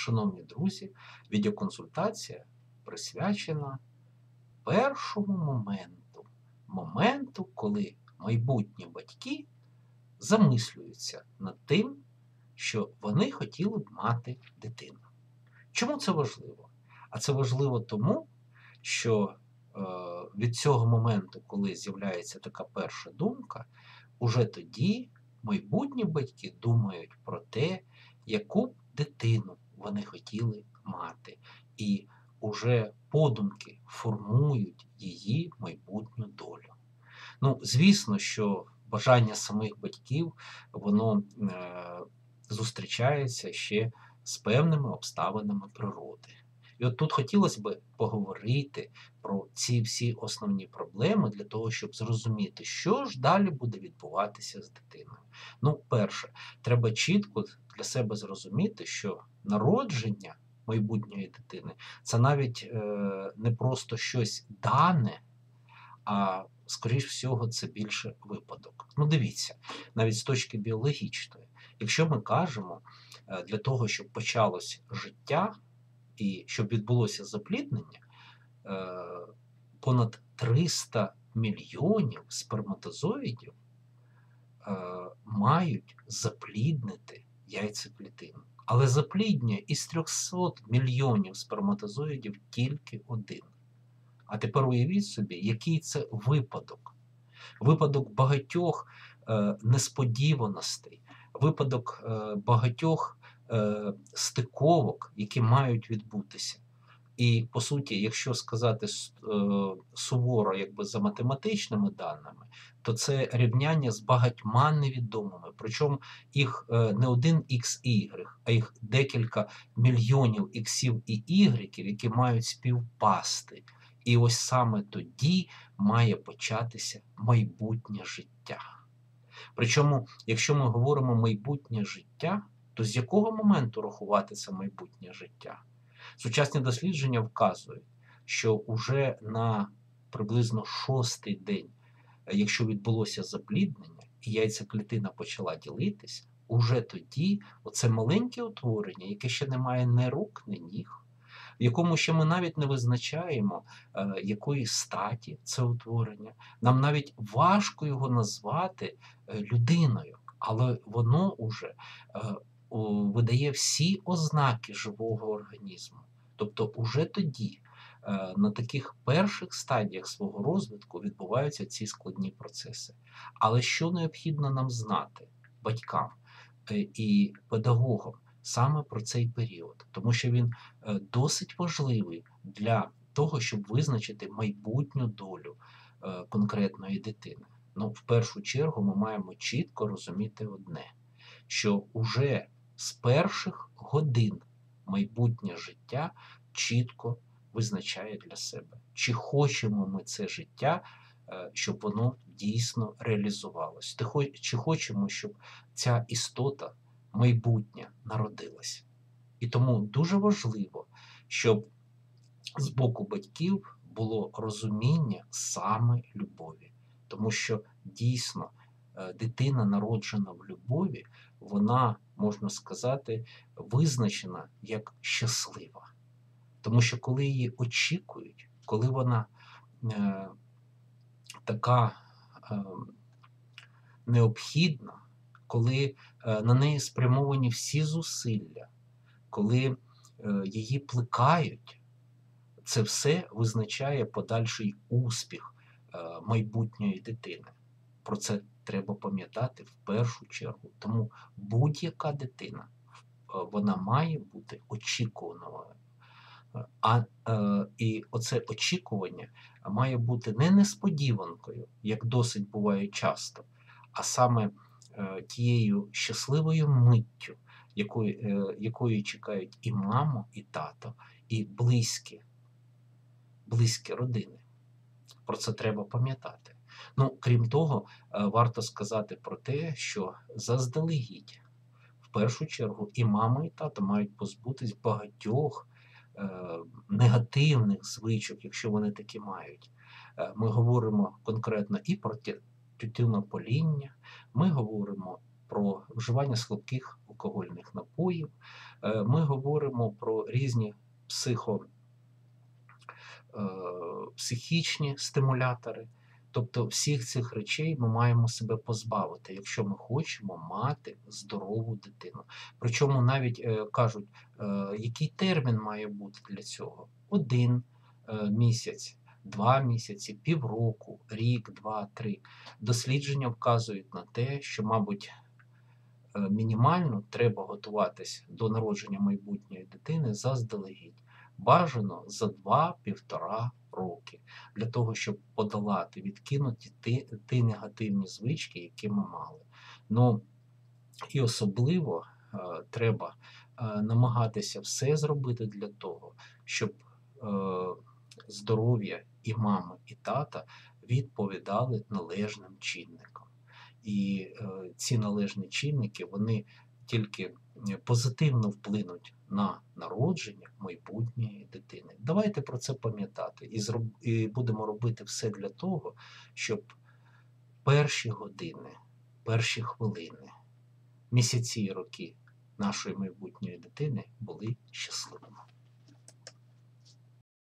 шановні друзі, відеоконсультація присвячена першому моменту, моменту, коли майбутні батьки замислюються над тим, що вони хотіли б мати дитину. Чому це важливо? А це важливо тому, що е, від цього моменту, коли з'являється така перша думка, уже тоді майбутні батьки думають про те, яку б дитину вони хотіли мати, і уже подумки формують її майбутню долю. Ну, звісно, що бажання самих батьків воно е, зустрічається ще з певними обставинами природи. І от тут хотілося б поговорити про ці всі основні проблеми для того, щоб зрозуміти, що ж далі буде відбуватися з дитиною. Ну, перше, треба чітко для себе зрозуміти, що народження майбутньої дитини це навіть е, не просто щось дане, а скоріш всього, це більше випадок. Ну, дивіться, навіть з точки біологічної, якщо ми кажемо е, для того, щоб почалось життя і щоб відбулося запліднення, е, понад 300 мільйонів сперматозоїдів е, мають запліднити яйцеклітину. Але запліднює із 300 мільйонів сперматозоїдів тільки один. А тепер уявіть собі, який це випадок. Випадок багатьох е, несподіваностей, випадок е, багатьох е, стиковок, які мають відбутися. І по суті, якщо сказати е, суворо, якби за математичними даними, то це рівняння з багатьма невідомими. Причому їх е, не один X і Y, а їх декілька мільйонів іксів і ігреків, які мають співпасти. І ось саме тоді має початися майбутнє життя. Причому, якщо ми говоримо майбутнє життя, то з якого моменту рахувати це майбутнє життя? Сучасні дослідження вказують, що уже на приблизно шостий день, якщо відбулося запліднення, і яйцеклітина почала ділитись, уже тоді оце маленьке утворення, яке ще не має ні рук, ні ніг, в якому ще ми навіть не визначаємо, е, якої статі це утворення. Нам навіть важко його назвати е, людиною, але воно уже е, видає всі ознаки живого організму. Тобто, уже тоді, на таких перших стадіях свого розвитку відбуваються ці складні процеси. Але що необхідно нам знати батькам і педагогам? саме про цей період, тому що він е, досить важливий для того, щоб визначити майбутню долю е, конкретної дитини. Ну, в першу чергу, ми маємо чітко розуміти одне: що уже з перших годин майбутнє життя чітко визначає для себе, чи хочемо ми це життя, е, щоб воно дійсно реалізувалось, чи хочемо, щоб ця істота майбутнє народилось. І тому дуже важливо, щоб з боку батьків було розуміння саме любові, тому що дійсно е, дитина, народжена в любові, вона, можна сказати, визначена як щаслива. Тому що коли її очікують, коли вона е, така е, необхідна, коли е, на неї спрямовані всі зусилля, коли е, її плекають, це все визначає подальший успіх е, майбутньої дитини. Про це треба пам'ятати в першу чергу. Тому будь-яка дитина вона має бути очікуваною. А е, і оце очікування має бути не несподіванкою, як досить буває часто, а саме Е, тією щасливою миттю, якої, е, якої чекають і мамо, і тато, і близькі, близькі родини. Про це треба пам'ятати. Ну, крім того, е, варто сказати про те, що заздалегідь, в першу чергу, і мама, і тато мають позбутись багатьох е, негативних звичок, якщо вони такі мають. Ми говоримо конкретно і про тютюнопоління, ми говоримо про вживання слабких алкогольних напоїв, Е, Ми говоримо про різні психо, е, психічні стимулятори. Тобто всіх цих речей ми маємо себе позбавити, якщо ми хочемо мати здорову дитину. Причому навіть е, кажуть, е, який термін має бути для цього: один е, місяць, два місяці, півроку, рік, два, три. Дослідження вказують на те, що, мабуть, мінімально треба готуватись до народження майбутньої дитини заздалегідь. Бажано за 2-1,5 роки для того, щоб подолати, відкинути ті, ті негативні звички, які ми мали. Ну і особливо е, треба е, намагатися все зробити для того, щоб е, здоров'я і мами, і тата відповідали належним чинникам. І е, ці належні чинники вони тільки е, позитивно вплинуть на народження майбутньої дитини. Давайте про це пам'ятати і, зроб... і будемо робити все для того, щоб перші години, перші хвилини, місяці і роки нашої майбутньої дитини були щасливими.